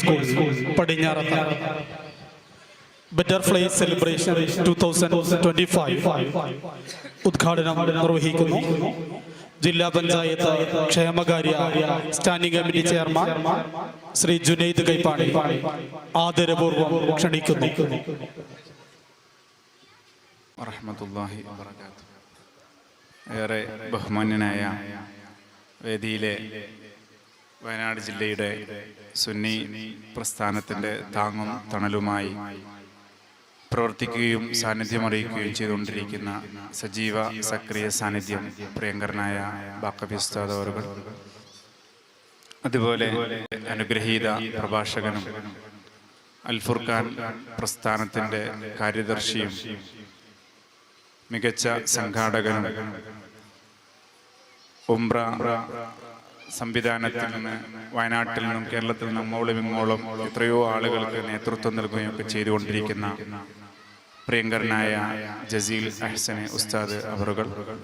School പടിഞ്ഞാറത്ത butterfly celebration two thousand twenty five ഉദ്ഘാടനം നിർവഹിക്കുന്നു ജില്ലാ പഞ്ചായത്ത് ക്ഷേമകാര്യ standing committee chairman Shri Junaid Kaippani. ആദരപൂർവം ക്ഷണിക്കുന്നു. ഏറെ ബഹുമാന്യനായ വേദിയിലെ വയനാട് ജില്ലയുടെ സുന്നി പ്രസ്ഥാനത്തിന്റെ താങ്ങും തണലുമായി പ്രവർത്തിക്കുകയും സാന്നിധ്യം അറിയിക്കുകയും ചെയ്തുകൊണ്ടിരിക്കുന്ന സജീവ സക്രിയ സാന്നിധ്യം പ്രിയങ്കരനായ ബാക്കബി അതുപോലെ അനുഗ്രഹീത പ്രഭാഷകനും അൽഫുർഖാൻ പ്രസ്ഥാനത്തിന്റെ കാര്യദർശിയും മികച്ച സംഘാടകനും ഉംറ സംവിധാനത്തിൽ നിന്ന് വയനാട്ടിൽ നിന്നും കേരളത്തിൽ നിന്നും അങ്ങോളം എത്രയോ ആളുകൾക്ക് നേതൃത്വം നൽകുകയും ഒക്കെ ചെയ്തുകൊണ്ടിരിക്കുന്ന പ്രിയങ്കരനായ ജസീൽ അഹ്സനെ ഉസ്താദ് അവറുകൾ.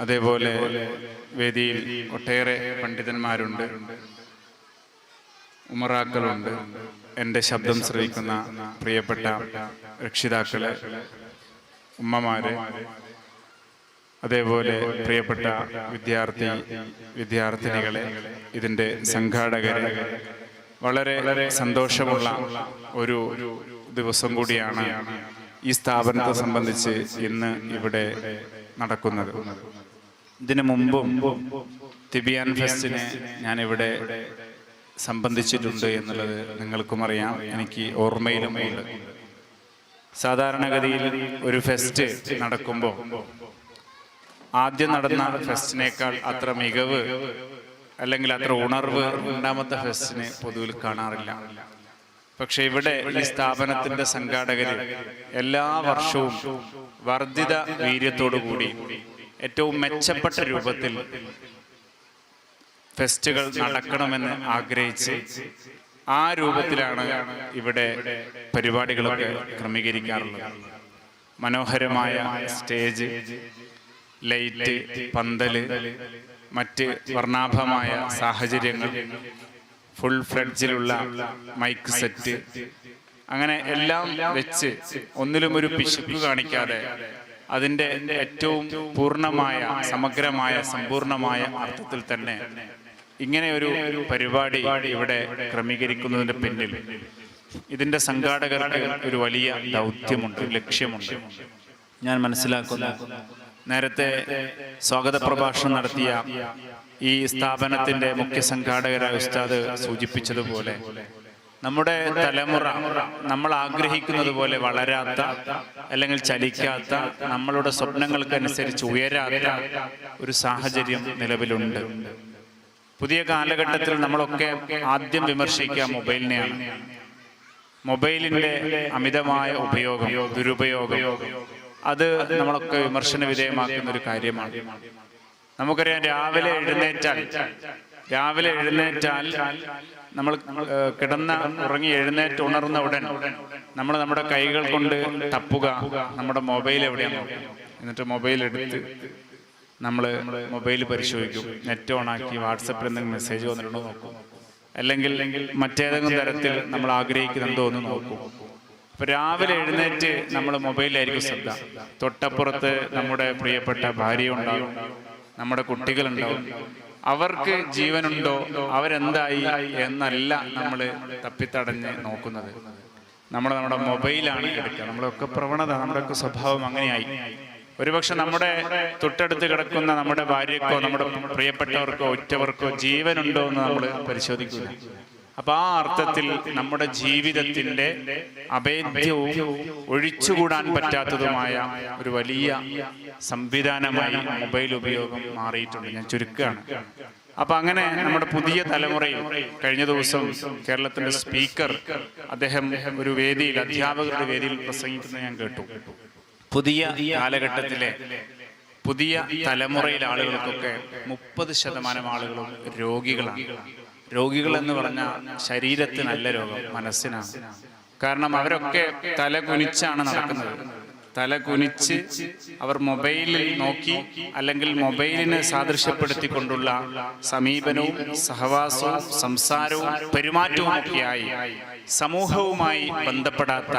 അതേപോലെ വേദിയിൽ ഒട്ടേറെ പണ്ഡിതന്മാരുണ്ട്. ഉമറാക്കളുണ്ട്. എന്റെ ശബ്ദം ശ്രവിക്കുന്ന പ്രിയപ്പെട്ട രക്ഷിതാക്കളെ ഉമ്മമാരെ അതേപോലെ പ്രിയപ്പെട്ട വിദ്യാർത്ഥി വിദ്യാർത്ഥിനികളെ ഇതിന്റെ സംഘാടകരെ വളരെ സന്തോഷമുള്ള ഒരു ദിവസം കൂടിയാണ് ഈ സ്ഥാപനത്തെ സംബന്ധിച്ച് ഇന്ന് ഇവിടെ നടക്കുന്നത്. ഇതിനു മുമ്പും തിബിയാൻ ഫെസ്റ്റിനെ ഞാനിവിടെ സംബന്ധിച്ചിട്ടുണ്ട് എന്നുള്ളത് നിങ്ങൾക്കും അറിയാം. എനിക്ക് ഓർമ്മയിലും ഉണ്ട്. സാധാരണഗതിയിൽ ഒരു ഫെസ്റ്റ് നടക്കുമ്പോൾ ആദ്യം നടന്ന ഫെസ്റ്റിനേക്കാൾ അത്ര മികവ് അല്ലെങ്കിൽ അത്ര ഉണർവ് രണ്ടാമത്തെ ഫെസ്റ്റിന് പൊതുവിൽ കാണാറില്ല. പക്ഷെ ഇവിടെ ഈ സ്ഥാപനത്തിന്റെ സംഘാടകര് എല്ലാ വർഷവും വർദ്ധിത വീര്യത്തോടു കൂടി ഏറ്റവും മെച്ചപ്പെട്ട രൂപത്തിൽ ഫെസ്റ്റുകൾ നടക്കണമെന്ന് ആഗ്രഹിച്ച് ആ രൂപത്തിലാണ് ഇവിടെ പരിപാടികളൊക്കെ ക്രമീകരിക്കാറുള്ളത്. മനോഹരമായ സ്റ്റേജ് ലൈറ്റ് പന്തൽ മറ്റ് വർണാഭമായ സാഹചര്യങ്ങൾ ഫുൾ ഫ്ലഡ്ജിലുള്ള മൈക്ക് സെറ്റ് അങ്ങനെ എല്ലാം വെച്ച് ഒന്നിലും ഒരു പിശുക്ക് കാണിക്കാതെ അതിന്റെ ഏറ്റവും പൂർണമായ സമഗ്രമായ സമ്പൂർണമായ അർത്ഥത്തിൽ തന്നെ ഇങ്ങനെ ഒരു പരിപാടി ഇവിടെ ക്രമീകരിക്കുന്നതിന്റെ പിന്നിൽ ഇതിന്റെ സംഘാടകർക്ക് ഒരു വലിയ ദൗത്യമുണ്ട് ലക്ഷ്യമുണ്ട്. ഞാൻ മനസ്സിലാക്കുന്നു. നേരത്തെ സ്വാഗത പ്രഭാഷണം നടത്തിയ ഈ സ്ഥാപനത്തിന്റെ മുഖ്യ സംഘാടകരായ ഉസ്താദ് സൂചിപ്പിച്ചതുപോലെ നമ്മുടെ തലമുറ നമ്മൾ ആഗ്രഹിക്കുന്നത് പോലെ വളരാത്ത അല്ലെങ്കിൽ ചലിക്കാത്ത നമ്മളുടെ സ്വപ്നങ്ങൾക്കനുസരിച്ച് ഉയരാത്ത ഒരു സാഹചര്യം നിലവിലുണ്ട്. പുതിയ കാലഘട്ടത്തിൽ നമ്മളൊക്കെ ആദ്യം വിമർശിക്കുക മൊബൈലിനെയാണ്. മൊബൈലിന്റെ അമിതമായ ഉപയോഗം ദുരുപയോഗം അത് നമ്മളൊക്കെ വിമർശന വിധേയമാക്കുന്ന ഒരു കാര്യമാണ്. നമുക്കറിയാം രാവിലെ എഴുന്നേറ്റാൽ രാവിലെ എഴുന്നേറ്റാൽ നമ്മൾ കിടന്ന ഉറങ്ങി എഴുന്നേറ്റ് ഉണർന്ന ഉടൻ നമ്മൾ നമ്മുടെ കൈകൾ കൊണ്ട് തപ്പുക നമ്മുടെ മൊബൈൽ എവിടെയാണ്. എന്നിട്ട് മൊബൈൽ എടുത്ത് നമ്മൾ മൊബൈൽ പരിശോധിക്കും. നെറ്റ് ഓൺ ആക്കി വാട്സപ്പിൽ എന്തെങ്കിലും മെസ്സേജ് വന്നിട്ടുണ്ടോ നോക്കും. അല്ലെങ്കിൽ മറ്റേതെങ്കിലും തരത്തിൽ നമ്മൾ ആഗ്രഹിക്കുന്നുണ്ടോ എന്ന് നോക്കും. രാവിലെ എഴുന്നേറ്റ് നമ്മൾ മൊബൈലിലായിരിക്കും ശ്രദ്ധ. തൊട്ടപ്പുറത്ത് നമ്മുടെ പ്രിയപ്പെട്ട ഭാര്യ ഉണ്ടാവും നമ്മുടെ കുട്ടികളുണ്ടാവും. അവർക്ക് ജീവനുണ്ടോ? അവരെന്തായി എന്നല്ല നമ്മൾ തപ്പിത്തടഞ്ഞ് നോക്കുന്നത്. നമ്മൾ നമ്മുടെ മൊബൈലാണ് എടുക്കുക. നമ്മളൊക്കെ പ്രവണത നമ്മുടെയൊക്കെ സ്വഭാവം അങ്ങനെയായി. ഒരുപക്ഷെ നമ്മുടെ തൊട്ടടുത്ത് കിടക്കുന്ന നമ്മുടെ ഭാര്യക്കോ നമ്മുടെ പ്രിയപ്പെട്ടവർക്കോ ഒറ്റവർക്കോ ജീവനുണ്ടോ എന്ന് നമ്മൾ പരിശോധിക്കില്ല. അപ്പൊ ആ അർത്ഥത്തിൽ നമ്മുടെ ജീവിതത്തിന്റെ അഭേദ്യവും ഒഴിച്ചുകൂടാൻ പറ്റാത്തതുമായ ഒരു വലിയ സംവിധാനമായി മൊബൈൽ ഉപയോഗം മാറിയിട്ടുണ്ട്. ഞാൻ ചുരുക്കുകയാണ്. അപ്പൊ അങ്ങനെ നമ്മുടെ പുതിയ തലമുറയിൽ കഴിഞ്ഞ ദിവസം കേരളത്തിന്റെ സ്പീക്കർ അദ്ദേഹം ഒരു വേദിയിൽ അധ്യാപകരുടെ വേദിയിൽ പ്രസംഗിക്കുന്നത് ഞാൻ കേട്ടു. പുതിയ കാലഘട്ടത്തിലെ പുതിയ തലമുറയിലെ ആളുകൾക്കൊക്കെ മുപ്പത് ശതമാനം ആളുകളും രോഗികളാണ്. രോഗികൾ എന്ന് പറഞ്ഞാൽ ശരീരത്തിനല്ല രോഗം മനസ്സിനാണ്. കാരണം അവരൊക്കെ തല കുനിച്ചാണ് നടക്കുന്നത്. തല കുനിച്ച് അവർ മൊബൈലിൽ നോക്കി അല്ലെങ്കിൽ മൊബൈലിനെ സാദൃശ്യപ്പെടുത്തിക്കൊണ്ടുള്ള സമീപനവും സഹവാസവും സംസാരവും പെരുമാറ്റവും ഒക്കെയായി സമൂഹവുമായി ബന്ധപ്പെടാത്ത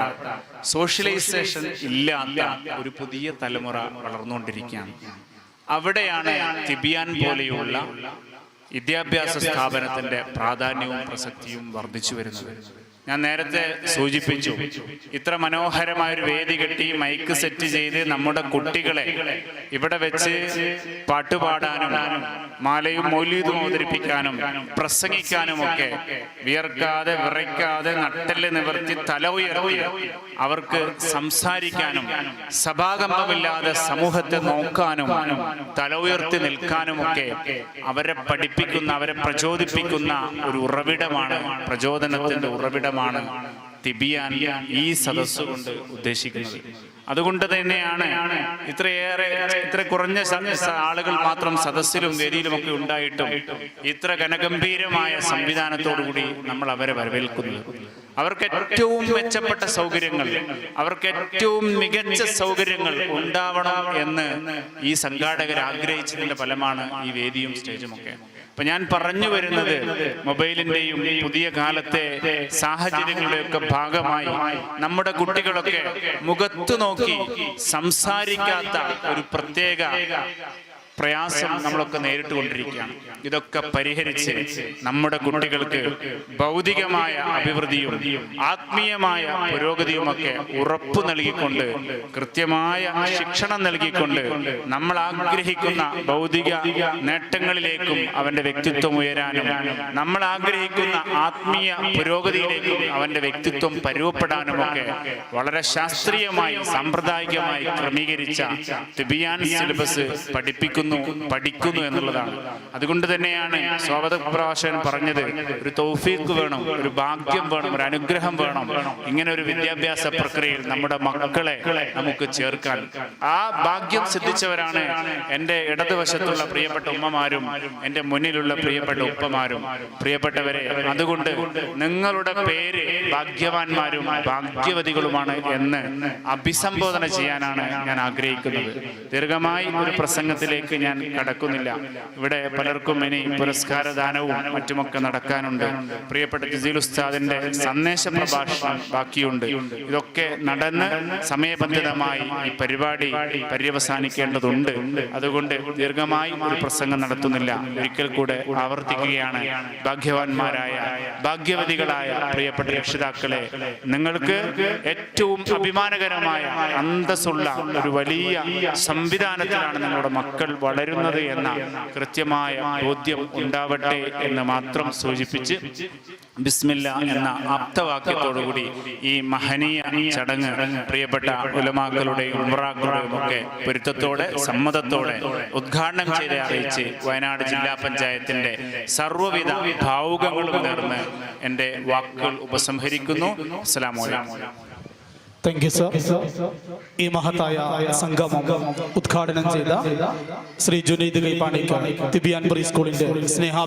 സോഷ്യലൈസേഷൻ ഇല്ലാത്ത ഒരു പുതിയ തലമുറ വളർന്നുകൊണ്ടിരിക്കുകയാണ്. അവിടെയാണ് തിബിയാൻ പോലെയുള്ള വിദ്യാഭ്യാസ സ്ഥാപനത്തിന്റെ പ്രാധാന്യവും പ്രസക്തിയും വർദ്ധിച്ചു വരുന്നത്. ഞാൻ നേരത്തെ സൂചിപ്പിച്ചു. ഇത്ര മനോഹരമായ ഒരു വേദി കെട്ടി മൈക്ക് സെറ്റ് ചെയ്ത് നമ്മുടെ കുട്ടികളെ ഇവിടെ വെച്ച് പാട്ടുപാടാനും മാലയും മൗല്യതും അവതരിപ്പിക്കാനും പ്രസംഗിക്കാനും ഒക്കെ വിയർക്കാതെ വിറയ്ക്കാതെ നട്ടൽ നിവർത്തി തല ഉയർത്തി അവർക്ക് സംസാരിക്കാനും സഭാകമ്പമില്ലാതെ സമൂഹത്തെ നോക്കാനും തല ഉയർത്തി നിൽക്കാനുമൊക്കെ അവരെ പഠിപ്പിക്കുന്ന അവരെ പ്രചോദിപ്പിക്കുന്ന ഒരു ഉറവിടമാണ് പ്രചോദനത്തിന്റെ ഉറവിടമാണ്. തിബിയാൻ ഈ സദസ്സുകൊണ്ട് ഉദ്ദേശിക്കുന്നത്. അതുകൊണ്ട് തന്നെയാണ് ഇത്രയേറെ ഇത്ര കുറഞ്ഞ ആളുകൾ മാത്രം സദസ്സിലും വേദിയിലും ഒക്കെ ഉണ്ടായിട്ടും ഇത്ര ഘനഗംഭീരമായ സംവിധാനത്തോടുകൂടി നമ്മൾ അവരെ വരവേൽക്കുന്നത്. അവർക്ക് ഏറ്റവും മെച്ചപ്പെട്ട സൗകര്യങ്ങൾ അവർക്ക് ഏറ്റവും മികച്ച സൗകര്യങ്ങൾ ഉണ്ടാവണം എന്ന് ഈ സംഘാടകർ ആഗ്രഹിച്ചതിന്റെ ഫലമാണ് ഈ വേദിയും സ്റ്റേജും അപ്പൊ ഞാൻ പറഞ്ഞു വരുന്നത് മൊബൈലിന്റെയും പുതിയ കാലത്തെ സാഹചര്യങ്ങളുടെയൊക്കെ ഭാഗമായി നമ്മുടെ കുട്ടികളൊക്കെ മുഖത്തു നോക്കി സംസാരിക്കാത്ത ഒരു പ്രത്യേക പ്രയാസം നമ്മളൊക്കെ നേരിട്ട് കൊണ്ടിരിക്കുകയാണ് ഇതൊക്കെ പരിഹരിച്ച് നമ്മുടെ കുട്ടികൾക്ക് ഭൗതികമായ അഭിവൃദ്ധിയും ആത്മീയമായ പുരോഗതിയുമൊക്കെ ഉറപ്പ് നൽകിക്കൊണ്ട് കൃത്യമായ ശിക്ഷണം നൽകിക്കൊണ്ട് നമ്മൾ ആഗ്രഹിക്കുന്ന ഭൗതിക നേട്ടങ്ങളിലേക്കും അവന്റെ വ്യക്തിത്വം ഉയരാനും നമ്മൾ ആഗ്രഹിക്കുന്ന ആത്മീയ പുരോഗതിയിലേക്കും അവന്റെ വ്യക്തിത്വം പരുവപ്പെടാനുമൊക്കെ വളരെ ശാസ്ത്രീയമായി സാമ്പ്രദായികമായി ക്രമീകരിച്ച തിബിയാൻ സിലബസ് പഠിപ്പിക്കുന്നു പഠിക്കുന്നു എന്നുള്ളതാണ്. അതുകൊണ്ട് തന്നെയാണ് സ്വാഗത പ്രഭാഷകൻ പറഞ്ഞത് ഒരു തൗഫീക്ക് വേണം ഒരു ഭാഗ്യം വേണം ഒരു അനുഗ്രഹം വേണം. ഇങ്ങനെ ഒരു വിദ്യാഭ്യാസ പ്രക്രിയയിൽ നമ്മുടെ മക്കളെ നമുക്ക് ചേർക്കാൻ. ആ ഭാഗ്യം സിദ്ധിച്ചവരാണ് എന്റെ ഇടതുവശത്തുള്ള പ്രിയപ്പെട്ട ഉമ്മമാരും എന്റെ മുന്നിലുള്ള പ്രിയപ്പെട്ട ഉപ്പമാരും. പ്രിയപ്പെട്ടവരെ അതുകൊണ്ട് നിങ്ങളുടെ പേര് ഭാഗ്യവാന്മാരും ഭാഗ്യവതികളുമാണ് എന്ന് അഭിസംബോധന ചെയ്യാനാണ് ഞാൻ ആഗ്രഹിക്കുന്നത്. ദീർഘമായി ഒരു പ്രസംഗത്തിലേക്ക് ഞാൻ കടക്കുന്നില്ല. ഇവിടെ പലർക്കും ഇനി പുരസ്കാരദാനവും മറ്റുമൊക്കെ നടക്കാനുണ്ട്. പ്രിയപ്പെട്ട ജസീൽ ഉസ്താദിന്റെ സന്ദേശ പ്രഭാഷണം ബാക്കിയുണ്ട്. ഇതൊക്കെ നടന്ന് സമയബന്ധിതമായി ഈ പരിപാടി പര്യവസാനിക്കേണ്ടതുണ്ട്. അതുകൊണ്ട് ദീർഘമായി ഒരു പ്രസംഗം നടത്തുന്നില്ല. ഒരിക്കൽ കൂടെ ആവർത്തിക്കുകയാണ് ഭാഗ്യവാന്മാരായ ഭാഗ്യവതികളായ പ്രിയപ്പെട്ട രക്ഷിതാക്കളെ നിങ്ങൾക്ക് ഏറ്റവും അഭിമാനകരമായ അന്തസ്സുള്ള ഒരു വലിയ സംവിധാനത്തിലാണ് നിങ്ങളുടെ മക്കൾ വളരുന്നത് എന്ന കൃത്യമായ ബോധ്യം ഉണ്ടാവട്ടെ എന്ന് മാത്രം സൂചിപ്പിച്ച് ബിസ്മില്ല എന്ന ആപ്തവാക്യത്തോടുകൂടി ഈ മഹനീയ ചടങ്ങ് പ്രിയപ്പെട്ട ഉലമാക്കളുടെയും ഉമ്രാക്കളുടെയും ഒക്കെ പൊരുത്തത്തോടെ സമ്മതത്തോടെ ഉദ്ഘാടനം ചെയ്ത് അറിയിച്ച് വയനാട് ജില്ലാ പഞ്ചായത്തിന്റെ സർവവിധ ഭാവുകങ്ങളും നേർന്ന് എന്റെ വാക്കുകൾ ഉപസംഹരിക്കുന്നു. അസ്സലാമു അലൈക്കും. താങ്ക് യു സർ ഈ മഹത്തായ സംഘം ഉദ്ഘാടനം ചെയ്ത ശ്രീ ജുനൈദ് കൈപ്പാണിക്ക് തിബിയാൻ പ്രീ സ്കൂളിന്റെ സ്നേഹ